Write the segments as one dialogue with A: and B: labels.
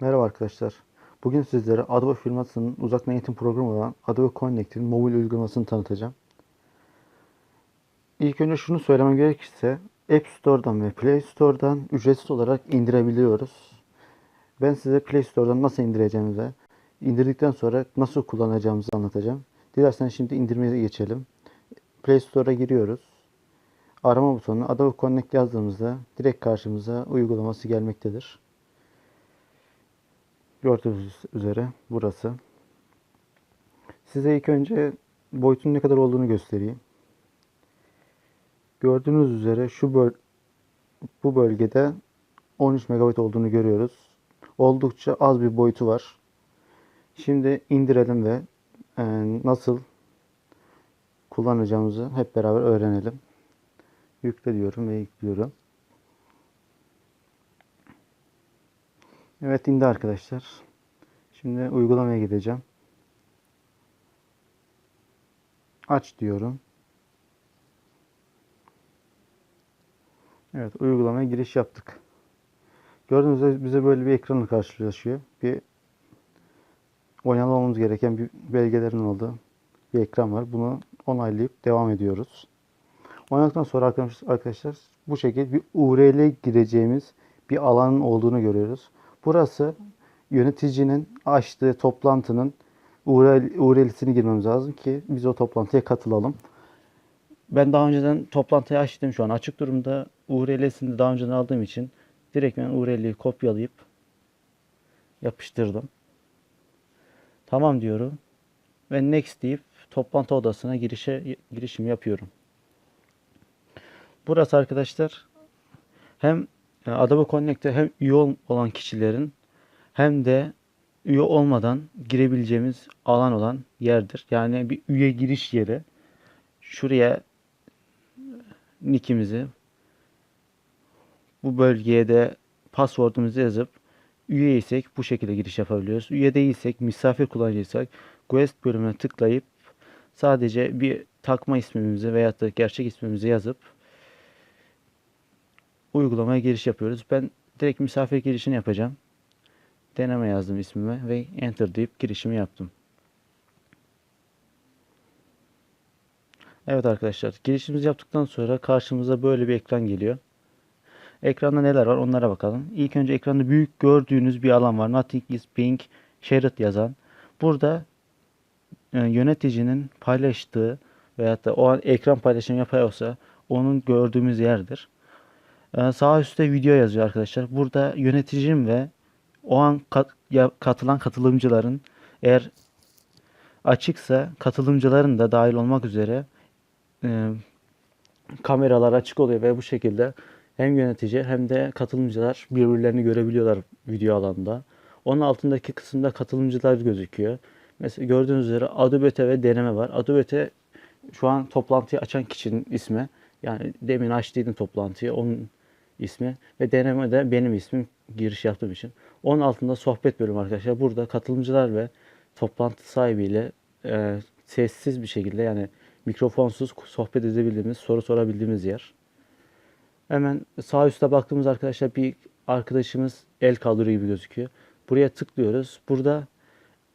A: Merhaba arkadaşlar. Bugün sizlere Adobe firmasının uzaktan eğitim programı olan Adobe Connect'in mobil uygulamasını tanıtacağım. İlk önce şunu söylemem gerekirse App Store'dan ve Play Store'dan ücretsiz olarak indirebiliyoruz. Ben size Play Store'dan nasıl indireceğimizi, indirdikten sonra nasıl kullanacağımızı anlatacağım. Dilersen şimdi indirmeye geçelim. Play Store'a giriyoruz. Arama butonuna Adobe Connect yazdığımızda direkt karşımıza uygulaması gelmektedir. Gördüğünüz üzere burası. Size ilk önce boyutun ne kadar olduğunu göstereyim. Gördüğünüz üzere şu böl bu bölgede 13 MB olduğunu görüyoruz. Oldukça az bir boyutu var. Şimdi indirelim ve e, nasıl kullanacağımızı hep beraber öğrenelim. Yükle diyorum ve yüklüyorum. Evet indi arkadaşlar. Şimdi uygulamaya gideceğim. Aç diyorum. Evet uygulamaya giriş yaptık. Gördüğünüz üzere bize böyle bir ekranla karşılaşıyor. Bir oynamamız gereken bir belgelerin olduğu bir ekran var. Bunu onaylayıp devam ediyoruz. Oynadıktan sonra arkadaşlar bu şekilde bir URL gireceğimiz bir alanın olduğunu görüyoruz. Burası yöneticinin açtığı toplantının URL, URL'sini girmemiz lazım ki biz o toplantıya katılalım. Ben daha önceden toplantıyı açtım şu an açık durumda. URL'sini daha önceden aldığım için direkt ben URL'yi kopyalayıp yapıştırdım. Tamam diyorum. Ve next deyip toplantı odasına girişe girişim yapıyorum. Burası arkadaşlar hem Adobe Connect'te hem üye olan kişilerin hem de üye olmadan girebileceğimiz alan olan yerdir. Yani bir üye giriş yeri. Şuraya nickimizi bu bölgeye de password'umuzu yazıp üye isek bu şekilde giriş yapabiliyoruz. Üye değilsek, misafir kullanıcıysak Guest bölümüne tıklayıp sadece bir takma ismimizi veya da gerçek ismimizi yazıp uygulamaya giriş yapıyoruz. Ben direkt misafir girişini yapacağım. Deneme yazdım ismime ve enter deyip girişimi yaptım. Evet arkadaşlar girişimizi yaptıktan sonra karşımıza böyle bir ekran geliyor. Ekranda neler var onlara bakalım. İlk önce ekranda büyük gördüğünüz bir alan var. Nothing is being shared yazan. Burada e, yöneticinin paylaştığı veyahut da o an ekran paylaşımı yapıyorsa onun gördüğümüz yerdir. Ee, sağ üstte video yazıyor arkadaşlar. Burada yöneticim ve o an kat, ya, katılan katılımcıların eğer açıksa katılımcıların da dahil olmak üzere e, kameralar açık oluyor ve bu şekilde hem yönetici hem de katılımcılar birbirlerini görebiliyorlar video alanında. Onun altındaki kısımda katılımcılar gözüküyor. Mesela gördüğünüz üzere Adobe TV deneme var. Adobe şu an toplantıyı açan kişinin ismi. Yani demin açtıydım toplantıyı. Onun ismi ve deneme de benim ismim giriş yaptığım için. Onun altında sohbet bölümü arkadaşlar. Burada katılımcılar ve toplantı sahibiyle e, sessiz bir şekilde yani mikrofonsuz sohbet edebildiğimiz, soru sorabildiğimiz yer. Hemen sağ üstte baktığımız arkadaşlar bir arkadaşımız el kaldırıyor gibi gözüküyor. Buraya tıklıyoruz. Burada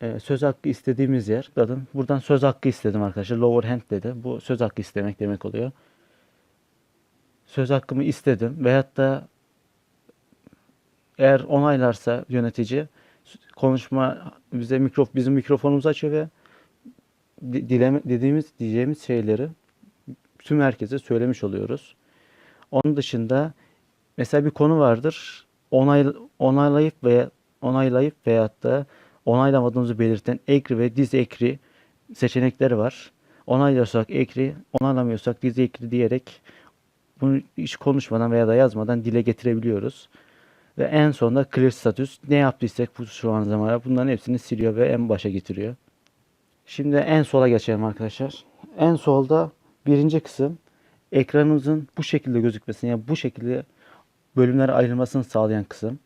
A: e, söz hakkı istediğimiz yer. Bakın buradan söz hakkı istedim arkadaşlar. Lower hand dedi. Bu söz hakkı istemek demek oluyor söz hakkımı istedim veyahut da eğer onaylarsa yönetici konuşma bize mikrof bizim mikrofonumuzu açıyor ve dileme, dediğimiz diyeceğimiz şeyleri tüm herkese söylemiş oluyoruz. Onun dışında mesela bir konu vardır. Onay, onaylayıp veya onaylayıp veyahut da onaylamadığımızı belirten ekri ve diz ekri seçenekleri var. Onaylıyorsak ekri, onaylamıyorsak diz ekri diyerek bunu hiç konuşmadan veya da yazmadan dile getirebiliyoruz. Ve en sonunda clear status ne yaptıysak bu şu an zamana bunların hepsini siliyor ve en başa getiriyor. Şimdi en sola geçelim arkadaşlar. En solda birinci kısım ekranımızın bu şekilde gözükmesini yani bu şekilde bölümlere ayrılmasını sağlayan kısım.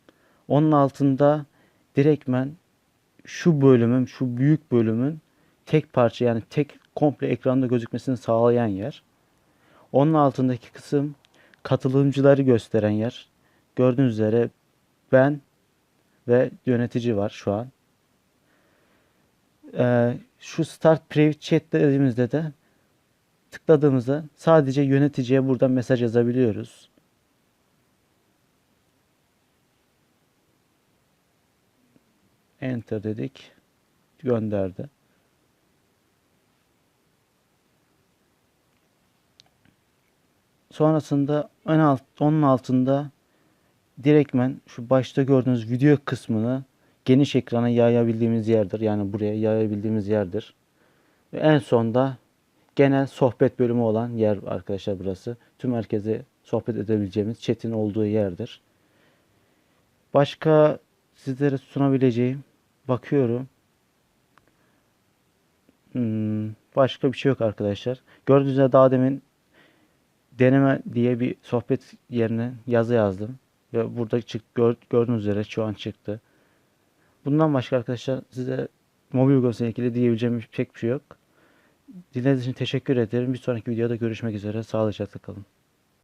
A: Onun altında direktmen şu bölümün, şu büyük bölümün tek parça yani tek komple ekranda gözükmesini sağlayan yer. Onun altındaki kısım katılımcıları gösteren yer. Gördüğünüz üzere ben ve yönetici var şu an. Ee, şu Start Private Chat dediğimizde de tıkladığımızda sadece yöneticiye buradan mesaj yazabiliyoruz. Enter dedik. Gönderdi. Sonrasında en alt, onun altında direktmen şu başta gördüğünüz video kısmını geniş ekrana yayabildiğimiz yerdir. Yani buraya yayabildiğimiz yerdir. Ve en sonda genel sohbet bölümü olan yer arkadaşlar burası. Tüm herkese sohbet edebileceğimiz chat'in olduğu yerdir. Başka sizlere sunabileceğim bakıyorum. Hmm, başka bir şey yok arkadaşlar. Gördüğünüz daha demin deneme diye bir sohbet yerine yazı yazdım. Ve burada çık gör- gördüğünüz üzere şu an çıktı. Bundan başka arkadaşlar size mobil uygulamasıyla ilgili diyebileceğim pek bir şey yok. Dinlediğiniz için teşekkür ederim. Bir sonraki videoda görüşmek üzere. Sağlıcakla kalın.